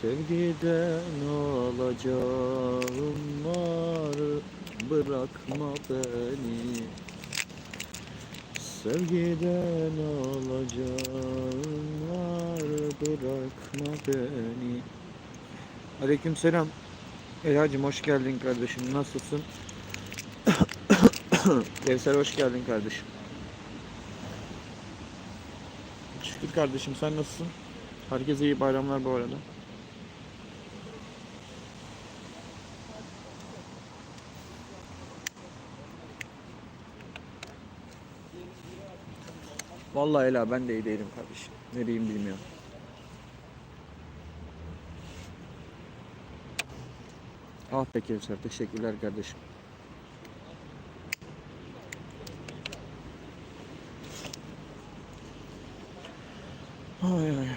Sevgiden olacağım var Bırakma beni. Sevgiden olacağım var Bırakma beni. Aleyküm selam Elhacım hoş geldin kardeşim. Nasılsın? Kevser hoş geldin kardeşim Şükür kardeşim sen nasılsın? Herkese iyi bayramlar bu arada. Vallahi Ela ben de iyi değilim kardeşim. Ne diyeyim bilmiyorum. Ah be Kevser teşekkürler kardeşim. Ay ay.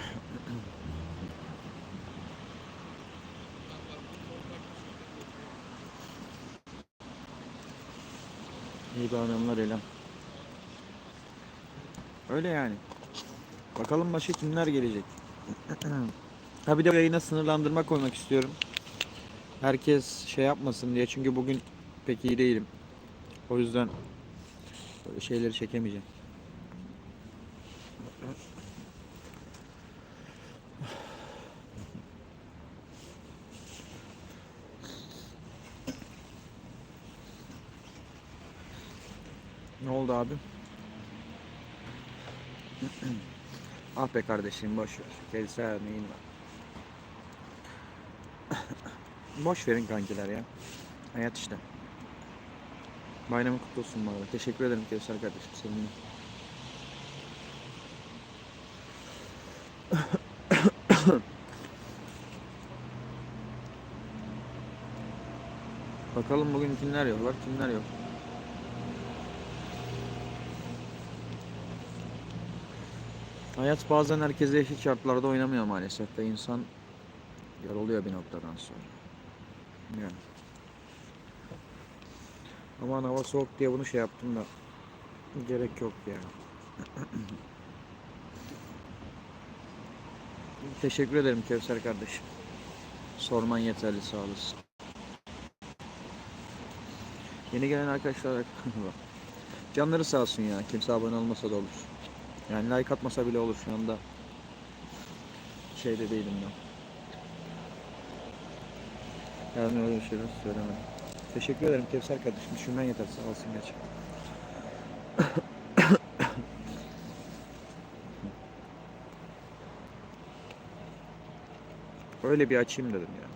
İyi bayramlar Elem. Öyle yani. Bakalım başka kimler gelecek. ha bir de yayına sınırlandırma koymak istiyorum. Herkes şey yapmasın diye çünkü bugün pek iyi değilim. O yüzden böyle şeyleri çekemeyeceğim. Ne oldu abi? Ah be kardeşim boş ver. Gelsen neyin var? boş verin kankiler ya. Hayat işte. Bayramın kutlu olsun bana. Teşekkür ederim Kevser kardeşim seninle. Bakalım bugün kimler yok var, kimler yok. Hayat bazen herkese eşit şartlarda oynamıyor maalesef ve insan yoruluyor bir noktadan sonra. Yani. Aman hava soğuk diye bunu şey yaptım da gerek yok yani. Teşekkür ederim Kevser kardeşim. Sorman yeterli sağ olasın. Yeni gelen arkadaşlar canları sağ olsun ya. Kimse abone olmasa da olur. Yani like atmasa bile olur şu anda. Şeyde değilim ben. Yani öyle bir şeyler söylemedim. Teşekkür ederim Kevser kardeşim. Düşünmen yeter sağ olsun gerçekten. Öyle bir açayım dedim ya.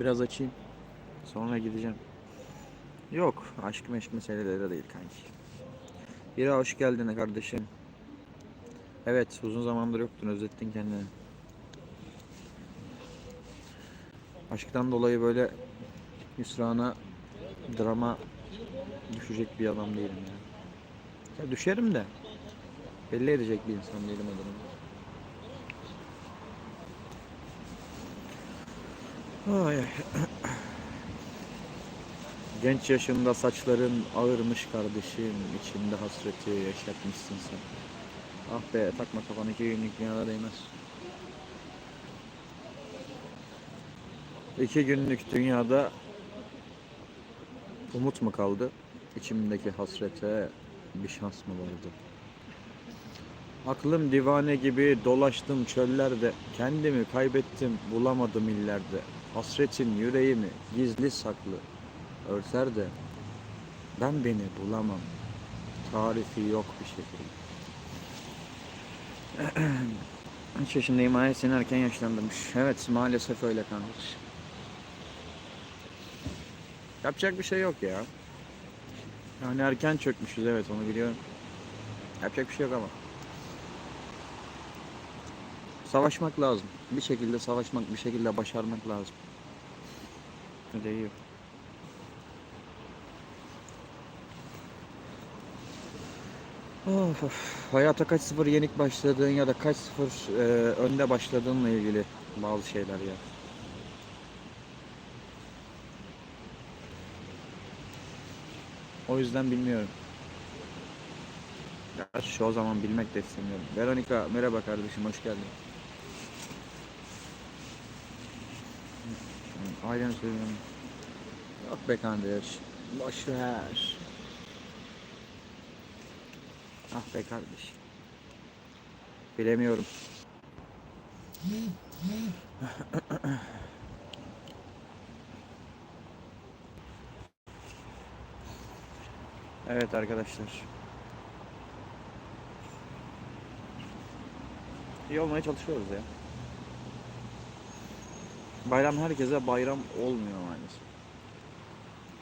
Biraz açayım. Sonra gideceğim. Yok. Aşk meşk meseleleri de değil kanki. Bira hoş geldin kardeşim. Evet uzun zamandır yoktun özlettin kendini. Aşktan dolayı böyle hüsrana drama düşecek bir adam değilim ya. ya düşerim de belli edecek bir insan değilim adamım. Ay. Genç yaşında saçların ağırmış kardeşim, içinde hasreti yaşatmışsın sen. Ah be takma kafana iki günlük dünyada değmez. İki günlük dünyada umut mu kaldı? İçimdeki hasrete bir şans mı vardı? Aklım divane gibi dolaştım çöllerde, kendimi kaybettim bulamadım illerde. Hasretin yüreğimi gizli saklı örter de ben beni bulamam. Tarifi yok bir şekilde. Kaç yaşındayım ay seni erken yaşlandırmış. Evet maalesef öyle kardeş. Yapacak bir şey yok ya. Yani erken çökmüşüz evet onu biliyorum. Yapacak bir şey yok ama. Savaşmak lazım. Bir şekilde savaşmak, bir şekilde başarmak lazım. Öyle iyi. Of, of. Hayata kaç sıfır yenik başladığın ya da kaç sıfır e, önde başladığınla ilgili bazı şeyler ya. O yüzden bilmiyorum. Gerçi o zaman bilmek de istemiyorum. Veronika merhaba kardeşim hoş geldin. Aynen söylüyorum. Yok be kardeş. Boş ver. Ah be kardeş. Bilemiyorum. Evet arkadaşlar. İyi olmaya çalışıyoruz ya. Bayram herkese bayram olmuyor maalesef.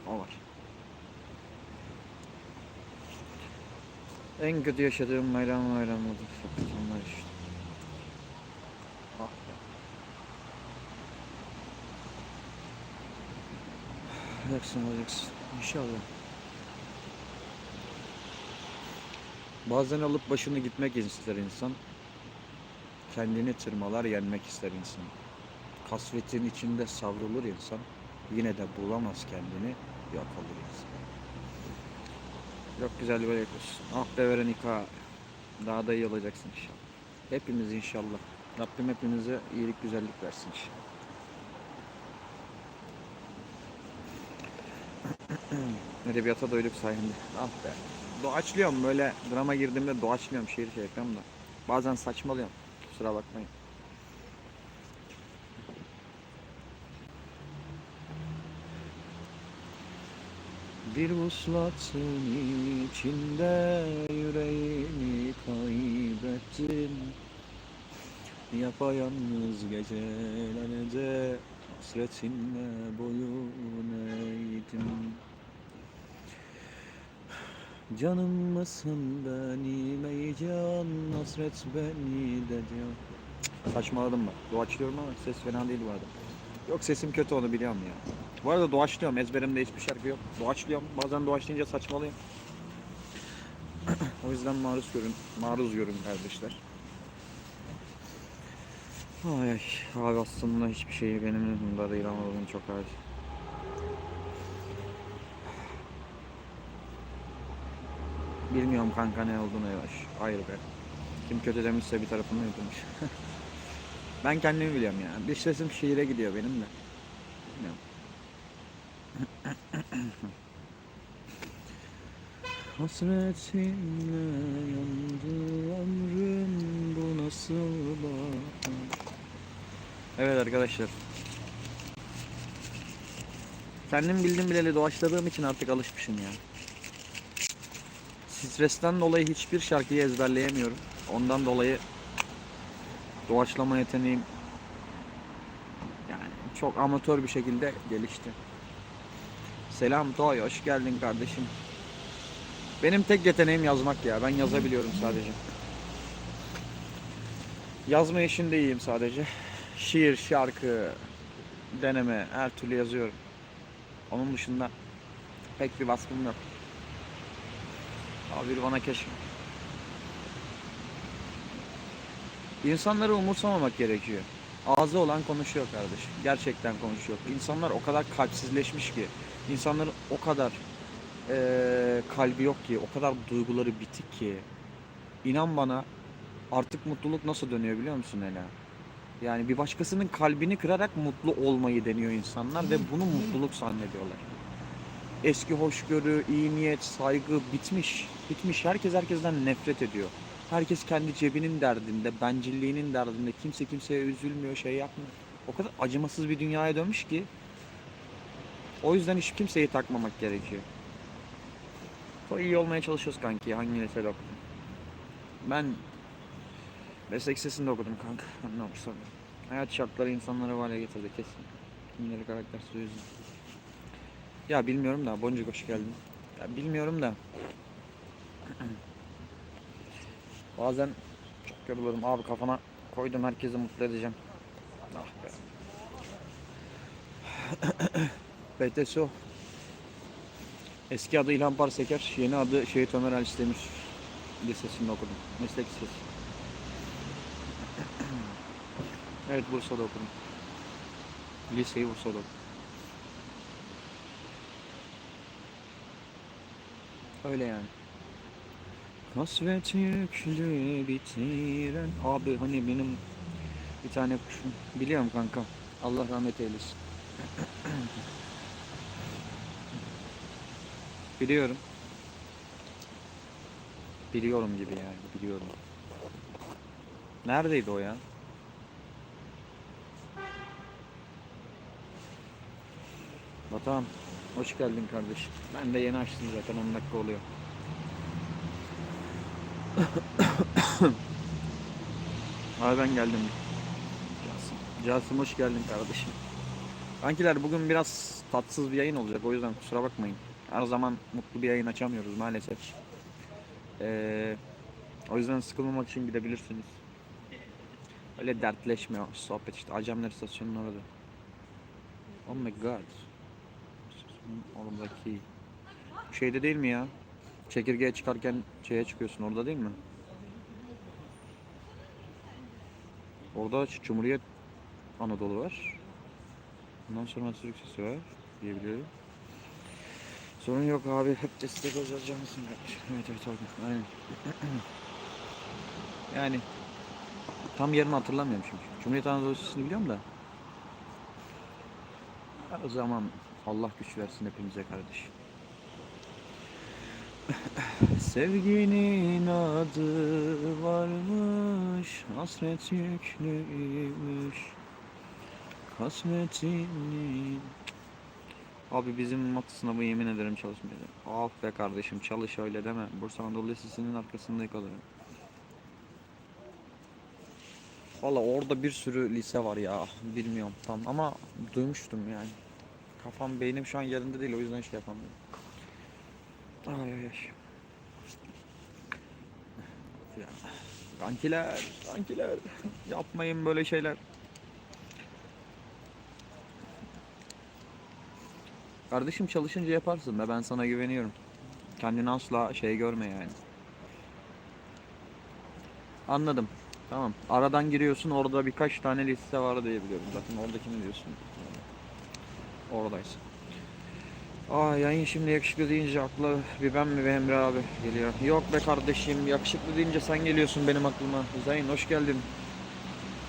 O var. En kötü yaşadığım bayram bayramıdır. Onlar işte. Ah be. Olacaksın olacaksın. İnşallah. Bazen alıp başını gitmek ister insan. Kendini tırmalar yenmek ister insan. Kasvetin içinde savrulur insan. Yine de bulamaz kendini. Yok olur insan. Çok güzel bir yapıyorsun. Ah be Veronika. Daha da iyi olacaksın inşallah. Hepimiz inşallah. Rabbim hepimize iyilik güzellik versin inşallah. Edebiyata doyduk sayende. Ah be. Doğaçlıyorum böyle drama girdiğimde doğaçlıyorum şiir şey yapıyorum da. Bazen saçmalıyorum. Kusura bakmayın. Bir vuslatın içinde yüreğimi kaybettim Yapayalnız gecelerde hasretinle boyun eğdim. Canım mısın benim ey can hasret beni de diyor Saçmaladım bak doğaçlıyorum ama ses fena değil bu arada. Yok sesim kötü onu biliyorum ya Bu arada doğaçlıyorum ezberimde hiçbir şarkı yok Doğaçlıyorum bazen doğaçlayınca saçmalıyorum O yüzden maruz görün maruz görün kardeşler Ay ay abi aslında hiçbir şey benim elimde değil ama bugün çok acil Bilmiyorum kanka ne olduğunu yavaş. Hayır be. Kim kötü demişse bir tarafından yutulmuş. ben kendimi biliyorum ya. Bir sesim şiire gidiyor benim de. Bilmiyorum. Hasretinle yandı ömrüm bu nasıl bahar Evet arkadaşlar Kendim bildim bileli doğaçladığım için artık alışmışım ya Stresten dolayı hiçbir şarkıyı ezberleyemiyorum. Ondan dolayı doğaçlama yeteneğim yani çok amatör bir şekilde gelişti. Selam Toy, hoş geldin kardeşim. Benim tek yeteneğim yazmak ya. Ben yazabiliyorum sadece. Yazma işinde iyiyim sadece. Şiir, şarkı, deneme her türlü yazıyorum. Onun dışında pek bir vasfım yok. Abi bana keşke. İnsanları umursamamak gerekiyor. Ağzı olan konuşuyor kardeşim. Gerçekten konuşuyor. İnsanlar o kadar kalpsizleşmiş ki. İnsanların o kadar eee, kalbi yok ki. O kadar duyguları bitik ki. İnan bana artık mutluluk nasıl dönüyor biliyor musun Ela? Yani bir başkasının kalbini kırarak mutlu olmayı deniyor insanlar ve bunu mutluluk zannediyorlar. Eski hoşgörü, iyi niyet, saygı bitmiş. Bitmiş. Herkes herkesten nefret ediyor. Herkes kendi cebinin derdinde, bencilliğinin derdinde. Kimse kimseye üzülmüyor, şey yapmıyor. O kadar acımasız bir dünyaya dönmüş ki. O yüzden hiç kimseyi takmamak gerekiyor. O iyi olmaya çalışıyoruz kanki. Hangi lisede okudun? Ben meslek lisesinde okudum kanka. Ne olursa. Hayat şartları insanları bu hale getirdi kesin. Kimleri karaktersiz o yüzden. Ya bilmiyorum da Boncuk hoş geldin. Ya bilmiyorum da bazen çok yoruluyorum abi kafana koydum herkesi mutlu edeceğim. Ah be. BTSO Eski adı İlhan Parseker, yeni adı Şehit Ömer Ali Demir Lisesi'nde okudum. Meslek lisesi. evet Bursa'da okudum. Liseyi Bursa'da okudum. Öyle yani. Kasvet yüklü bitiren Abi hani benim bir tane kuşum Biliyorum kanka Allah rahmet eylesin Biliyorum Biliyorum gibi yani biliyorum Neredeydi o ya? Batuhan hoş geldin kardeşim. Ben de yeni açtım zaten 10 dakika oluyor. Abi ben geldim. Casım. Casım hoş geldin kardeşim. Kankiler bugün biraz tatsız bir yayın olacak o yüzden kusura bakmayın. Her zaman mutlu bir yayın açamıyoruz maalesef. Ee, o yüzden sıkılmamak için gidebilirsiniz. Öyle dertleşme, sohbet işte. Acemler istasyonunun orada. Oh my god. Oradaki şeyde değil mi ya? Çekirgeye çıkarken şeye çıkıyorsun orada değil mi? Orada Cumhuriyet Anadolu var. Ondan sonra Atatürk Sesi var diyebiliyorum. Sorun yok abi. Hep destek olacağız canlısın. Evet evet abi. Aynen. yani tam yerini hatırlamıyorum çünkü. Cumhuriyet Anadolu Sesi'ni biliyorum da. O zaman Allah güç versin hepimize kardeşim. Sevginin adı varmış, hasret yüklüymüş. Kasvetinin... Abi bizim mat sınavı yemin ederim çalışmayacak. Ah be kardeşim çalış öyle deme. Bursa Anadolu Lisesi'nin arkasında yakalarım. Valla orada bir sürü lise var ya. Bilmiyorum tam ama duymuştum yani. Kafam beynim şu an yerinde değil o yüzden şey yapamıyorum. Ay ay ay. Kankiler, kankiler yapmayın böyle şeyler. Kardeşim çalışınca yaparsın be ben sana güveniyorum. Kendini asla şey görme yani. Anladım. Tamam. Aradan giriyorsun orada birkaç tane liste var diye biliyorum. Zaten oradakini diyorsun. Oradaysın. Aa yayın şimdi yakışıklı deyince akla bir ben mi ve Emre abi geliyor. Yok be kardeşim yakışıklı deyince sen geliyorsun benim aklıma. Zayn hoş geldin.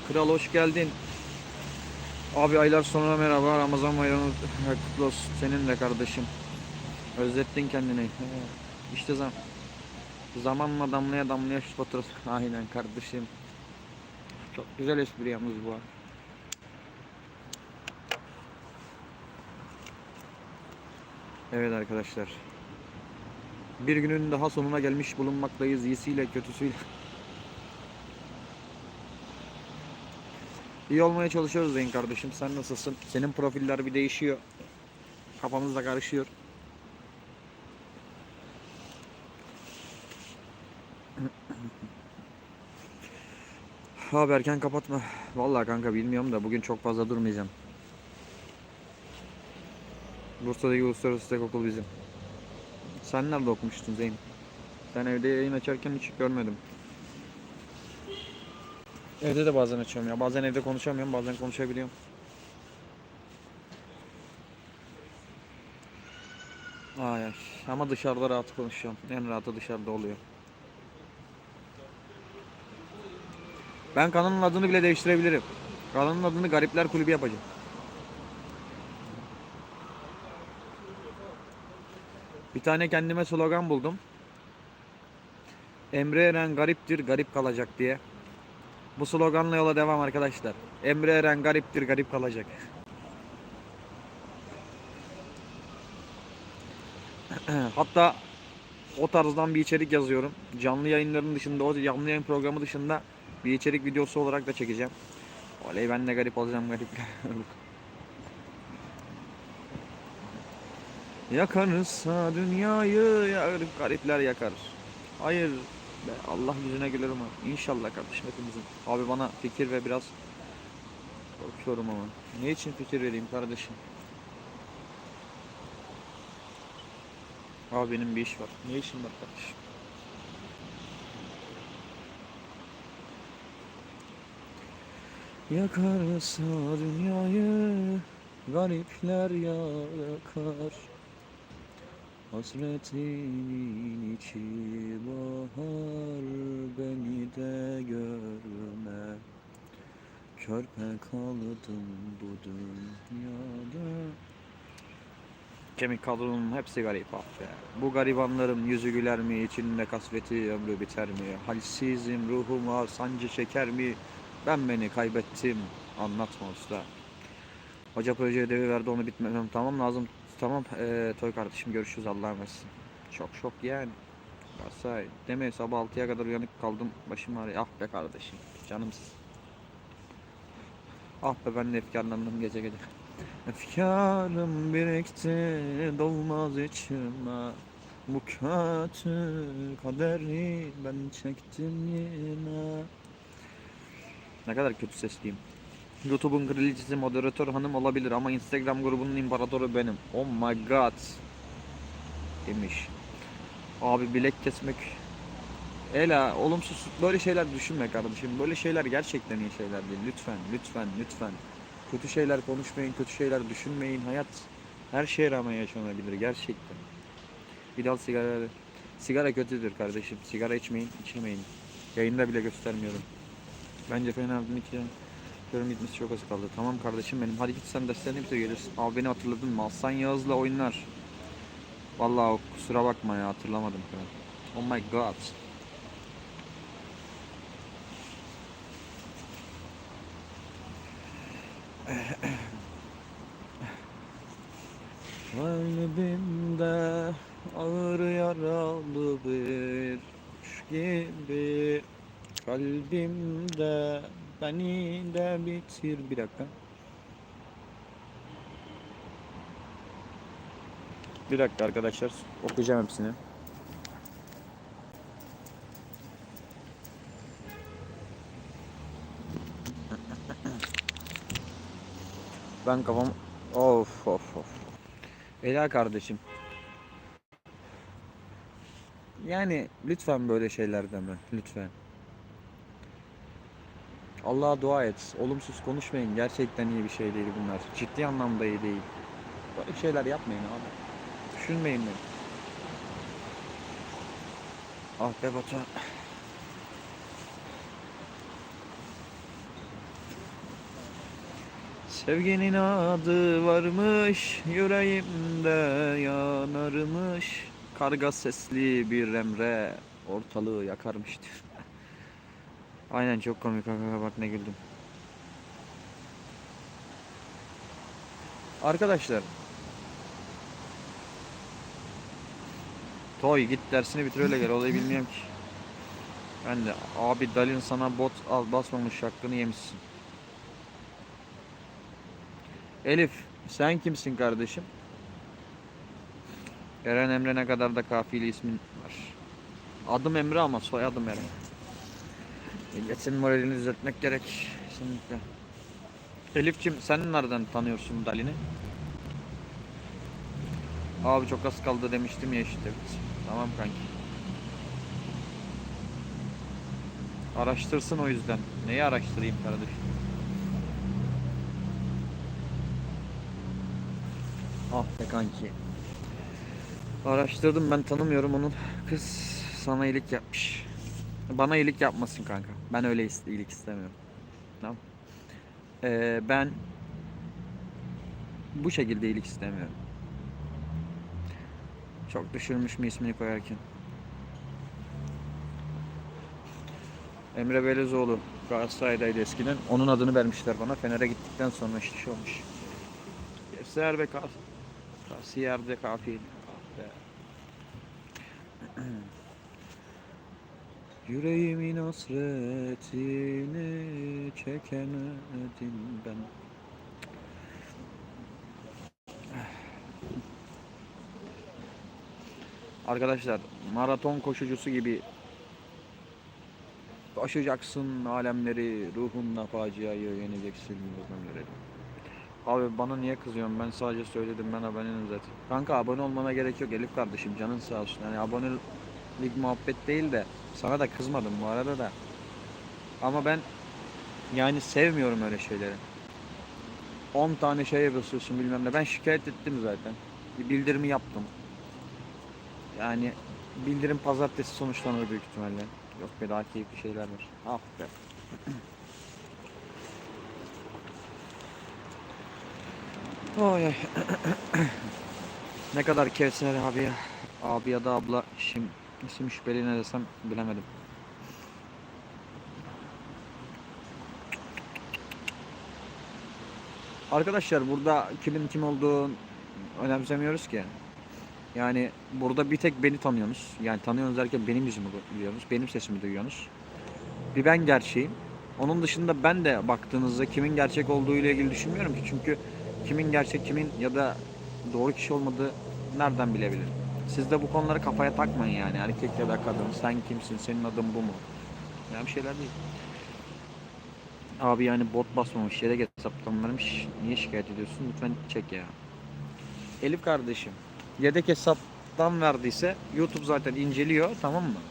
Kral hoş geldin. Abi aylar sonra merhaba Ramazan bayramı kutlu olsun. Senin de kardeşim. Özlettin kendini. İşte zam zamanla damlaya damlaya şu faturası. Aynen kardeşim. Çok güzel espri yalnız bu. Evet arkadaşlar. Bir günün daha sonuna gelmiş bulunmaktayız. İyisiyle kötüsüyle. İyi olmaya çalışıyoruz Zeyn kardeşim. Sen nasılsın? Senin profiller bir değişiyor. Kafamız da karışıyor. Abi erken kapatma. Vallahi kanka bilmiyorum da bugün çok fazla durmayacağım. Bursa'daki Uluslararası Tek Okul bizim. Sen nerede okumuştun Zeyn? Sen evde yayın açarken hiç görmedim. Evde de bazen açıyorum ya. Bazen evde konuşamıyorum, bazen konuşabiliyorum. Ay. Ama dışarıda rahat konuşuyorum. En rahatı dışarıda oluyor. Ben kanalın adını bile değiştirebilirim. Kanalın adını Garipler Kulübü yapacağım. Bir tane kendime slogan buldum. Emre Eren gariptir, garip kalacak diye. Bu sloganla yola devam arkadaşlar. Emre Eren gariptir, garip kalacak. Hatta o tarzdan bir içerik yazıyorum. Canlı yayınların dışında, o canlı yayın programı dışında bir içerik videosu olarak da çekeceğim. Oley ben de garip olacağım garip. Yakarsa dünyayı yakar, garipler yakar. Hayır be Allah yüzüne güler ama inşallah kardeşim hepimizin. Abi bana fikir ve biraz korkuyorum ama. Ne için fikir vereyim kardeşim? Abi benim bir iş var. Ne işin var kardeşim? Yakarsa dünyayı garipler yakar. Hasretinin içi bahar beni de görme Körpe kaldım bu dünyada Kemik kadronun hepsi garip ah. Bu garibanların yüzü güler mi? İçinde kasveti ömrü biter mi? Halsizim ruhum var sancı çeker mi? Ben beni kaybettim anlatma usta. Hoca proje ödevi verdi onu bitmem tamam lazım. Tamam eee Toy kardeşim görüşürüz Allah'a emanetsin. Çok şok yani. Galatasaray deme sabah 6'ya kadar uyanık kaldım başım ağrıyor. Ah be kardeşim canımsız. Ah be ben de efkarlandım gece gece. Efkarım birikti dolmaz içime Bu kötü kaderi ben çektim yine Ne kadar kötü sesliyim YouTube'un kraliçesi moderatör hanım olabilir ama Instagram grubunun imparatoru benim Oh my god Demiş Abi bilek kesmek Ela olumsuz böyle şeyler düşünme kardeşim böyle şeyler gerçekten iyi şeyler değil lütfen lütfen lütfen Kötü şeyler konuşmayın, kötü şeyler düşünmeyin. Hayat her şeye rağmen yaşanabilir gerçekten. Bir dal sigara. Sigara kötüdür kardeşim. Sigara içmeyin, içmeyin. Yayında bile göstermiyorum. Bence Fener'den iki yan. Görüm gitmesi çok az kaldı. Tamam kardeşim benim. Hadi git sen derslerine bitir gelirsin. Abi beni hatırladın mı? Aslan Yağız'la oyunlar. Vallahi kusura bakma ya hatırlamadım. falan. Oh my god. Kalbimde ağır yaralı bir gibi Kalbimde beni de bitir Bir dakika Bir dakika arkadaşlar okuyacağım hepsini Ben kafam of of of Ela kardeşim. Yani lütfen böyle şeyler deme. Lütfen. Allah'a dua et. Olumsuz konuşmayın. Gerçekten iyi bir şey değil bunlar. Ciddi anlamda iyi değil. Böyle şeyler yapmayın abi. Düşünmeyin beni. Ah be Batuhan. Sevginin adı varmış, yüreğimde yanarmış. Karga sesli bir emre ortalığı yakarmış diyor. Aynen çok komik kanka bak ne güldüm. Arkadaşlar. Toy git dersini bitir öyle gel olayı bilmiyorum ki. Ben de abi Dalin sana bot al basmamış hakkını yemişsin. Elif sen kimsin kardeşim? Eren Emre ne kadar da kafiyeli ismin var. Adım Emre ama soyadım Eren. Milletin moralini düzeltmek gerek. Kesinlikle. Elif'cim sen nereden tanıyorsun Dalin'i? Abi çok az kaldı demiştim ya işte. Tamam kanki. Araştırsın o yüzden. Neyi araştırayım kardeşim? Ah be kanki. Araştırdım ben tanımıyorum onun. Kız sana iyilik yapmış. Bana iyilik yapmasın kanka. Ben öyle iyilik istemiyorum. Tamam. Ee, ben bu şekilde iyilik istemiyorum. Çok düşürmüş mü ismini koyarken? Emre Belezoğlu Galatasaray'daydı eskiden. Onun adını vermişler bana. Fener'e gittikten sonra işte şey olmuş. Kevser ve Kaf Kasiyer'de kafil. Ah be. Yüreğimin hasretini çekemedim ben. Arkadaşlar maraton koşucusu gibi koşacaksın alemleri ruhunla faciayı yeneceksin özlemleri. Abi bana niye kızıyorsun? Ben sadece söyledim ben abonenim zaten. Kanka abone olmana gerek yok Elif kardeşim canın sağ olsun. Yani abonelik muhabbet değil de sana da kızmadım bu arada da. Ama ben yani sevmiyorum öyle şeyleri. 10 tane şeye basıyorsun bilmem ne. Ben şikayet ettim zaten. Bir bildirimi yaptım. Yani bildirim pazartesi sonuçlanır büyük ihtimalle. Yok be daha keyifli şeyler var. Ah be. Oy ne kadar Kevser abi ya. Abi ya da abla şimdi isim şüpheli ne desem bilemedim. Arkadaşlar burada kimin kim olduğunu önemsemiyoruz ki. Yani burada bir tek beni tanıyorsunuz. Yani tanıyorsunuz derken benim yüzümü duyuyorsunuz. Benim sesimi duyuyorsunuz. Bir ben gerçeğim. Onun dışında ben de baktığınızda kimin gerçek olduğu ile ilgili düşünmüyorum ki. Çünkü kimin gerçek kimin ya da doğru kişi olmadığı nereden bilebilirim? Siz de bu konuları kafaya takmayın yani. Erkek ya da kadın. Sen kimsin? Senin adın bu mu? Ya bir şeyler değil. Abi yani bot basmamış, yedek hesaptan vermiş. Niye şikayet ediyorsun? Lütfen çek ya. Elif kardeşim, yedek hesaptan verdiyse YouTube zaten inceliyor tamam mı?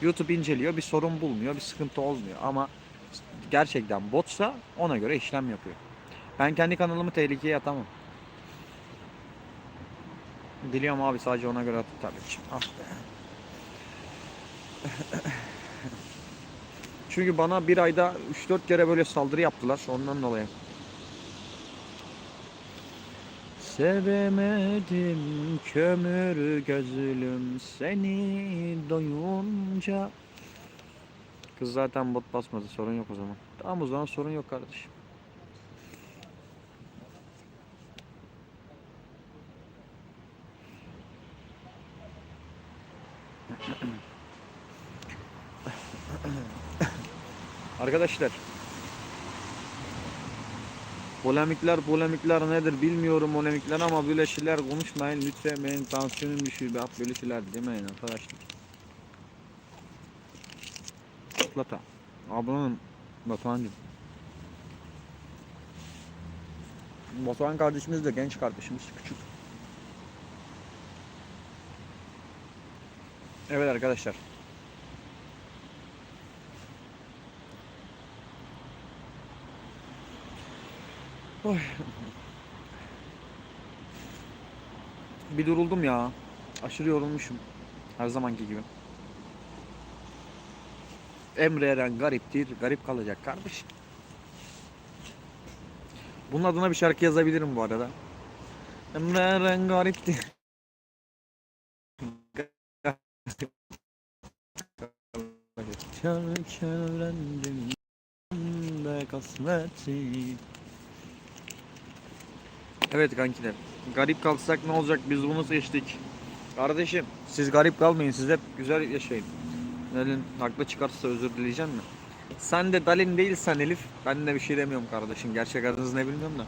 YouTube inceliyor, bir sorun bulmuyor, bir sıkıntı olmuyor ama gerçekten botsa ona göre işlem yapıyor. Ben kendi kanalımı tehlikeye atamam. Biliyorum abi sadece ona göre atın tabii ki. Ah be. Çünkü bana bir ayda 3-4 kere böyle saldırı yaptılar ondan dolayı. Sevemedim kömür gözlüm seni doyunca. Kız zaten bot basmadı sorun yok o zaman. Tamam o zaman sorun yok kardeşim. Arkadaşlar Polemikler polemikler nedir bilmiyorum polemikler ama böyle şeyler konuşmayın lütfen benim tansiyonum düşüyor bak böyle şeyler demeyin arkadaşlar. Lata. Ablanın Batuhan'cım. Batuhan kardeşimiz de genç kardeşimiz küçük. Evet arkadaşlar. Oy. Bir duruldum ya. Aşırı yorulmuşum. Her zamanki gibi. Emre Eren gariptir. Garip kalacak kardeş. Bunun adına bir şarkı yazabilirim bu arada. Emre Eren gariptir. Şarkı öğrendim de kasmeti. Evet kankiler. Garip kalsak ne olacak? Biz bunu seçtik. Kardeşim siz garip kalmayın. Siz hep güzel yaşayın. Elin haklı çıkarsa özür dileyeceğim mi? Sen de Dalin değilsen Elif. Ben de bir şey demiyorum kardeşim. Gerçek adınız ne bilmiyorum da.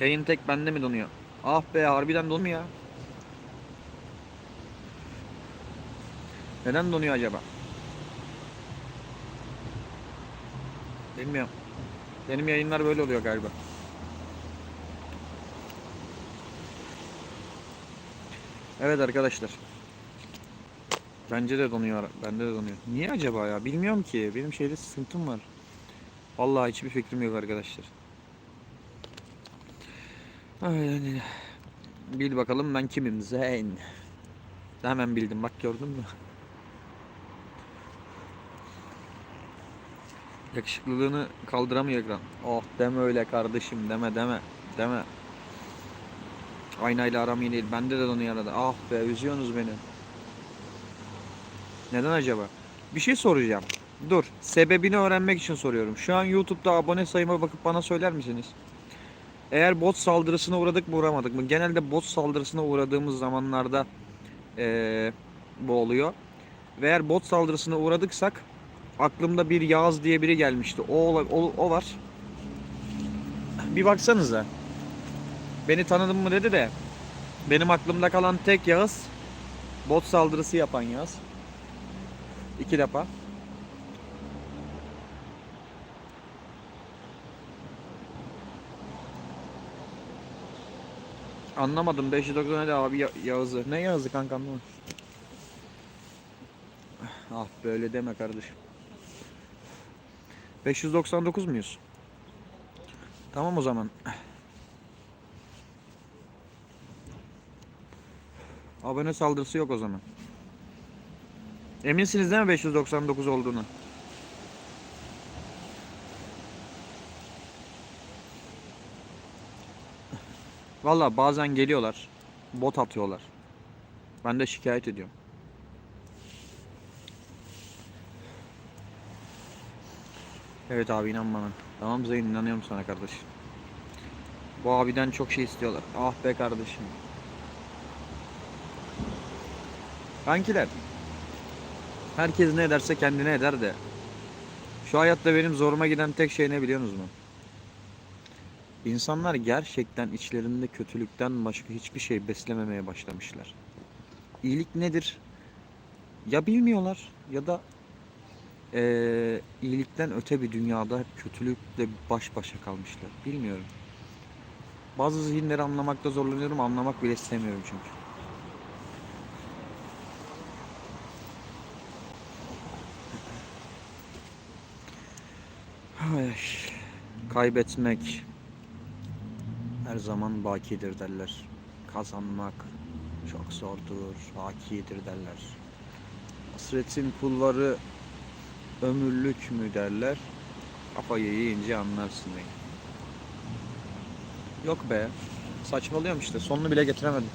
Yayın tek bende mi donuyor? Ah be harbiden donuyor ya. Neden donuyor acaba? Bilmiyorum. Benim yayınlar böyle oluyor galiba. Evet arkadaşlar. Bence de donuyor. Bende de donuyor. Niye acaba ya? Bilmiyorum ki. Benim şeyde sıkıntım var. Vallahi hiçbir fikrim yok arkadaşlar. Aynen. Bil bakalım ben kimim? Zeyn. Hemen bildim bak gördün mü? Yakışıklılığını kaldıramıyor ekran. Oh deme öyle kardeşim deme deme deme. Aynayla aram iyi değil. Bende de donuyor arada. Ah be üzüyorsunuz beni. Neden acaba? Bir şey soracağım. Dur. Sebebini öğrenmek için soruyorum. Şu an YouTube'da abone sayıma bakıp bana söyler misiniz? Eğer bot saldırısına uğradık mı uğramadık mı? Genelde bot saldırısına uğradığımız zamanlarda eee, bu oluyor. Ve eğer bot saldırısına uğradıksak aklımda bir Yağız diye biri gelmişti. O, o, o var. Bir baksanıza. Beni tanıdın mı dedi de benim aklımda kalan tek Yağız bot saldırısı yapan Yağız. İki defa. Anlamadım. 590 hadi abi Ya- Yağız'ı. Ne Yağız'ı kanka anlamadım. Ah böyle deme kardeşim. 599 muyuz? Tamam o zaman. Abone saldırısı yok o zaman. Eminsiniz değil mi 599 olduğunu? Valla bazen geliyorlar. Bot atıyorlar. Ben de şikayet ediyorum. Evet abi inan bana. Tamam Zeyn inanıyorum sana kardeşim. Bu abiden çok şey istiyorlar. Ah be kardeşim. Kankiler. Herkes ne ederse kendine eder de. Şu hayatta benim zoruma giden tek şey ne biliyorsunuz mu? İnsanlar gerçekten içlerinde kötülükten başka hiçbir şey beslememeye başlamışlar. İyilik nedir? Ya bilmiyorlar ya da eee, iyilikten öte bir dünyada hep kötülükle baş başa kalmışlar. Bilmiyorum. Bazı zihinleri anlamakta zorlanıyorum, anlamak bile istemiyorum çünkü. Ay, kaybetmek her zaman bakidir derler. Kazanmak çok zordur, bakidir derler. Hasretin kulları ömürlük mü derler. Kafayı yiyince anlarsın beni. Yok be. Saçmalıyorum işte. Sonunu bile getiremedim.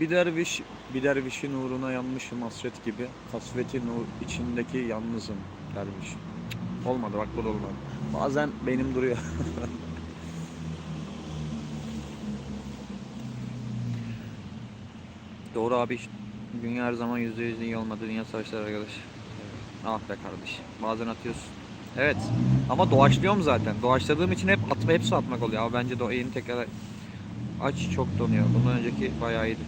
Bir derviş, bir dervişin uğruna yanmışım hasret gibi. Hasretin nur içindeki yalnızım derviş. Olmadı bak bu da olmadı. Bazen benim duruyor. Doğru abi. Dünya her zaman yüzde yüz iyi olmadı. Dünya savaşları arkadaş. Ah be kardeş. Bazen atıyorsun. Evet. Ama doğaçlıyorum zaten. Doğaçladığım için hep atma hepsi atmak oluyor. Ama bence yeni tekrar aç çok donuyor. Bundan önceki bayağı iyiydi.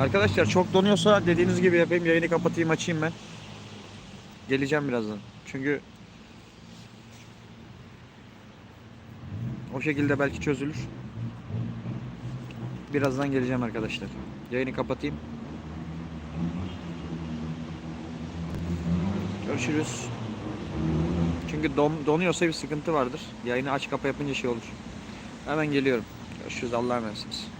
Arkadaşlar çok donuyorsa dediğiniz gibi yapayım. Yayını kapatayım açayım ben. Geleceğim birazdan. Çünkü o şekilde belki çözülür. Birazdan geleceğim arkadaşlar. Yayını kapatayım. Görüşürüz. Çünkü don, donuyorsa bir sıkıntı vardır. Yayını aç kapa yapınca şey olur. Hemen geliyorum. Görüşürüz. Allah'a emanetsiniz.